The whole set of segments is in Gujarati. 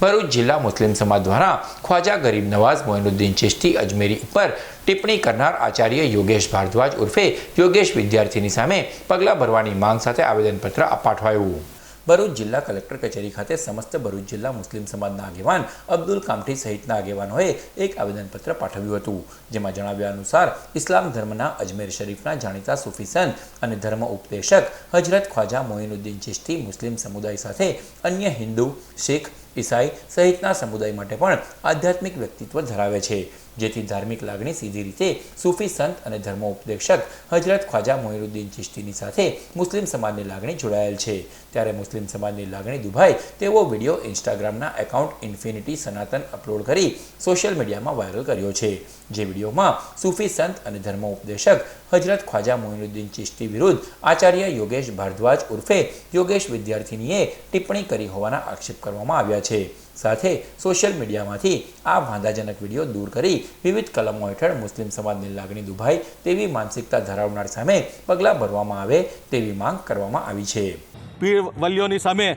ભરૂચ જિલ્લા મુસ્લિમ સમાજ દ્વારા ખ્વાજા ગરીબ નવાઝ મોઇનુદ્દીન ચિશ્તી અજમેરી ઉપર ટિપ્પણી કરનાર આચાર્ય યોગેશ ભારદ્વાજ ઉર્ફે યોગેશ વિદ્યાર્થીની સામે પગલાં ભરવાની માંગ સાથે આવેદનપત્ર પાઠવાયું ભરૂચ જિલ્લા કલેક્ટર કચેરી ખાતે સમસ્ત ભરૂચ જિલ્લા મુસ્લિમ સમાજના આગેવાન અબ્દુલ કામઠી સહિતના આગેવાનોએ એક આવેદનપત્ર પાઠવ્યું હતું, જેમાં જણાવ્યા અનુસાર ઇસ્લામ ધર્મના અજમેર શરીફના જાણીતા સૂફી સંત અને ધર્મ ઉપદેશક હજરત ખ્વાજા મોઇનુદ્દીન ચિશ્તી મુસ્લિમ સમુદાય સાથે અન્ય હિન્દુ, શીખ ઈસાઈ સહિતના સમુદાય માટે પણ આધ્યાત્મિક વ્યક્તિત્વ ધરાવે છે. જેથી ધાર્મિક લાગણી સીધી રીતે સૂફી સંત અને ધર્મોપદેશક હજરત ખ્વાજા મોહિરુદ્દીન ચિશ્તીની સાથે મુસ્લિમ સમાજની લાગણી જોડાયેલ છે. ત્યારે મુસ્લિમ સમાજની લાગણી દુભાય તેવો વીડિયો ઇન્સ્ટાગ્રામના એકાઉન્ટ ઇન્ફિનિટી સનાતન અપલોડ કરી સોશિયલ મીડિયામાં વાયરલ કર્યો છે. જે વિડીયોમાં સૂફી સંત અને ધર્મોપદેશક હજરત ખ્વાજા મોહિનુદ્દીન ચિશ્તી વિરુદ્ધ આચાર્ય યોગેશ ભારદ્વાજ ઉર્ફે યોગેશ વિદ્યાર્થીનીએ ટિપ્પણી કરી હોવાના આક્ષેપ કરવામાં આવ્યા છે. સાથે સોશિયલ મીડિયામાંથી આ વાંધાજનક વીડિયો દૂર કરી વિવિધ કલમો હેઠળ મુસ્લિમ સમાજની લાગણી દુભાય તેવી માનસિકતા ધરાવનાર સામે પગલાં ભરવામાં આવે તેવી માંગ કરવામાં આવી છે. પીર વલીઓની સામે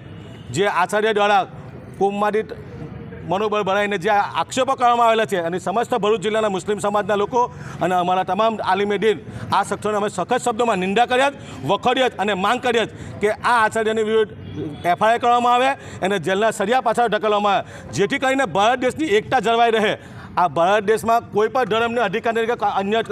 જે આચાર્ય દ્વારા કુમારી મનોબળ ભરાઈને જે આક્ષેપો કરવામાં આવેલા છે અને સમસ્ત ભરૂચ જિલ્લાના મુસ્લિમ સમાજના લોકો અને અમારા તમામ આલિમે દીન આ શખ્સોને અમે સખત શબ્દોમાં નિંદા કર્યા જ અને માંગ કરી કે આ આચાર્યની વિરુદ્ધ એફઆઈઆર કરવામાં આવે અને જેલના સરિયા પાછળ ઢકલવામાં આવે, જેથી કરીને ભારત દેશની એકતા જળવાઈ રહે. આ ભારત દેશમાં કોઈ પણ ધર્મને અધિકાર અન્ય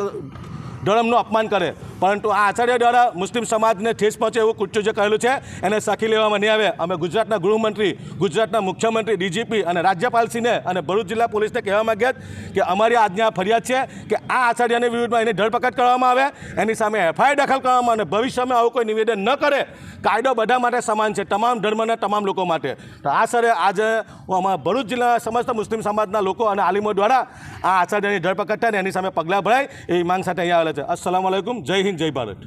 ધર્મનું અપમાન કરે. પરંતુ આ આચાર્ય દ્વારા મુસ્લિમ સમાજને ઠેસ પહોંચે એવું કૃત્ય જે કહેલું છે, એને સાખી લેવામાં નહીં આવે. અમે ગુજરાતના ગૃહમંત્રી, ગુજરાતના મુખ્યમંત્રી, ડીજીપી અને રાજ્યપાલશ્રીને અને ભરૂચ જિલ્લા પોલીસને કહેવા માગ્યા કે અમારી આજની આ ફરિયાદ છે કે આ આચાર્યની વિરુદ્ધમાં એની ધરપકડ કરવામાં આવે, એની સામે એફઆઈઆર દાખલ કરવામાં અને ભવિષ્યમાં આવું કોઈ નિવેદન ન કરે, કાયદો બધા માટે સમાન છે, તમામ ધર્મના તમામ લોકો માટે. તો આ સરે આજે અમારા ભરૂચ જિલ્લાના સમસ્ત મુસ્લિમ સમાજના લોકો અને આલિમો દ્વારા આ આચાર્યની ધરપકડ થાય એની સામે પગલાં ભરાય એવી માંગ સાથે અહીંયા આવેલા છે. અસલામ આલેકુમ જય હિન્દ જય ભારત.